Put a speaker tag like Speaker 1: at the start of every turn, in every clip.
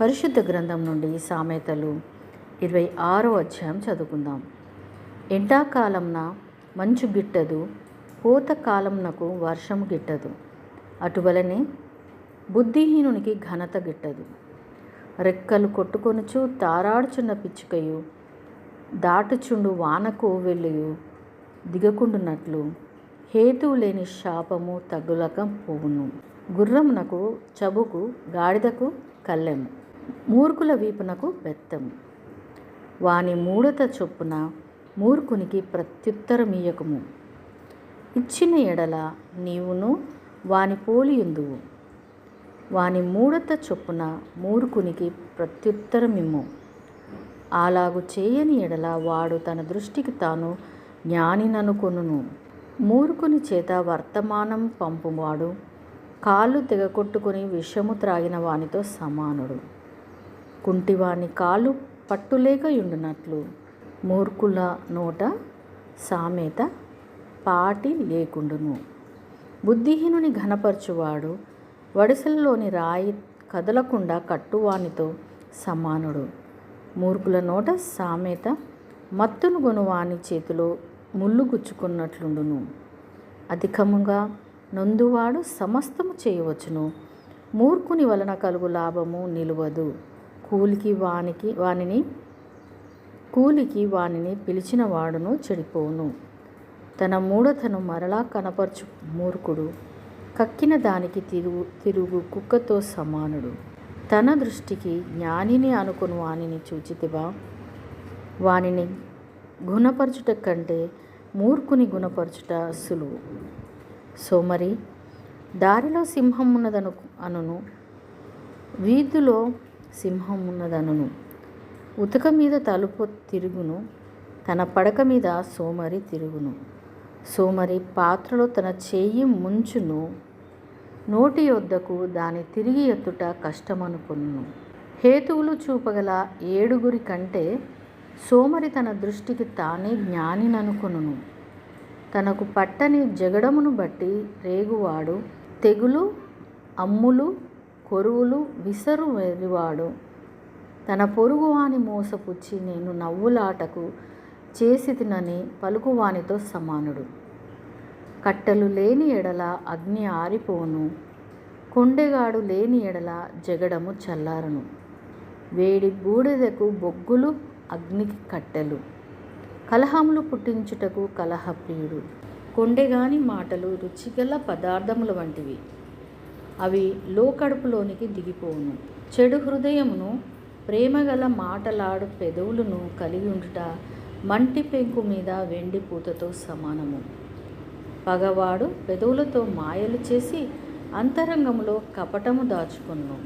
Speaker 1: పరిశుద్ధ గ్రంథం నుండి సామెతలు ఇరవై ఆరో అధ్యాయం చదువుకుందాం. ఎండాకాలంన మంచు గిట్టదు పూత కాలంనకు వర్షము గిట్టదు. అటువలనే బుద్ధిహీనునికి ఘనత గిట్టదు. రెక్కలు కొట్టుకొనుచు తారాడుచున్న పిచ్చుకయు దాటుచుండు వానకు వెళ్ళియు దిగకుండునట్లు హేతువు లేని శాపము తగులక పోవును. గుర్రమునకు చబుకు గాడిదకు కళ్ళెము మూర్ఖుల వీపునకు బెత్తము వాని మూడత చొప్పున మూర్ఖునికి ప్రత్యుత్తరమీయకము ఇచ్చిన ఎడల నీవును వాని పోలియుందువు వాని మూడత చొప్పున మూర్ఖునికి ప్రత్యుత్తరమిమ్ము అలాగు చేయని ఎడల వాడు తన దృష్టికి తాను జ్ఞానిననుకొనును. మూర్ఖుని చేత వర్తమానం పంపువాడు కాళ్ళు తెగకొట్టుకుని విషము త్రాగిన వానితో సమానుడు. కుంటివాని కాలు పట్టులేకయుండునట్లు. మూర్ఖుల నోట సామెత పాటి లేకుండును. బుద్ధిహీనుని ఘనపరచువాడు వడిసెలలోని రాయి కదలకుండా కట్టువానితో సమానుడు. మూర్ఖుల నోట సామెత మత్తును గొనువాని చేతిలో ముళ్ళు గుచ్చుకున్నట్లుండును. అధికముగా నొందువాడు సమస్తము చేయవచ్చును. మూర్ఖుని వలన కలుగు లాభము నిలువదు. కూలికి వానికి వానిని కూలికి వానిని పిలిచిన వాడును చెడిపోవును. తన మూఢతను మరలా కనపరచు మూర్ఖుడు. కక్కిన దానికి తిరుగు తిరుగు కుక్కతో సమానుడు. తన దృష్టికి జ్ఞానిని అనుకుని వానిని చూచితివా? వానిని గుణపరచుట కంటే మూర్ఖుని గుణపరచుట సులువు. సోమరి దారిలో సింహం ఉన్నదను అనును. వీధిలో సింహం ఉన్నదనును. ఉతక మీద తలుపు తిరుగును తన పడక మీద సోమరి తిరుగును. సోమరి పాత్రలో తన చెయ్యి ముంచును నోటి యొద్దకు దాని తిరిగి ఎత్తుట కష్టమనుకును హేతువులు చూపగల ఏడుగురి కంటే సోమరి తన దృష్టికి తానే జ్ఞానిననుకును తనకు పట్టని జగడమును బట్టి రేగువాడు తెగులు అమ్ములు కొరువులు విసరు వెరివాడు. తన పొరుగువాని మోసపుచ్చి నేను నవ్వులాటకు చేసి తినని పలుకువానితో సమానుడు. కట్టెలు లేని ఎడల అగ్ని ఆరిపోను. కొండెగాడు లేని ఎడల జగడము చల్లారను. వేడి బూడిదకు బొగ్గులు అగ్నికి కట్టెలు. కలహములు పుట్టించుటకు కలహప్రియుడు. కొండెగాని మాటలు రుచిగల పదార్థముల వంటివి. అవి లోకడుపులోనికి దిగిపోవును. చెడు హృదయమును ప్రేమగల మాటలాడు పెదవులను కలిగి ఉండుట మంటి పెంకు మీద వెండి పూతతో సమానము. పగవాడు పెదవులతో మాయలు చేసి అంతరంగంలో కపటము దాచుకును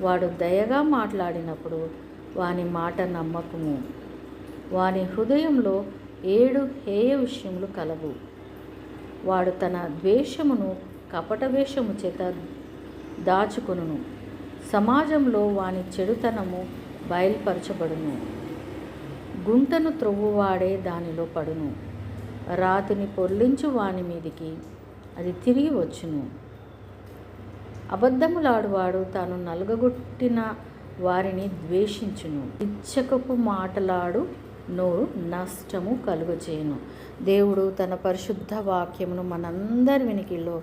Speaker 1: వాడు దయగా మాట్లాడినప్పుడు వాని మాట నమ్మకము. వాని హృదయంలో ఏడు హేయ విషయములు కలవు. వాడు తన ద్వేషమును కపట వేషము చేత దాచుకొనును. సమాజంలో వాని చెడుతనము బయలుపరచబడును. గుంటను త్రొవ్వువాడే దానిలో పడును. రాతిని పొర్లించు వాని మీదికి అది తిరిగి వచ్చును. అబద్ధములాడువాడు తాను నలుగగొట్టిన వారిని ద్వేషించును. ఇచ్చకపు మాటలాడు నోరు నష్టము కలుగజేయును దేవుడు తన పరిశుద్ధ వాక్యమును మనందరి వెనికిలో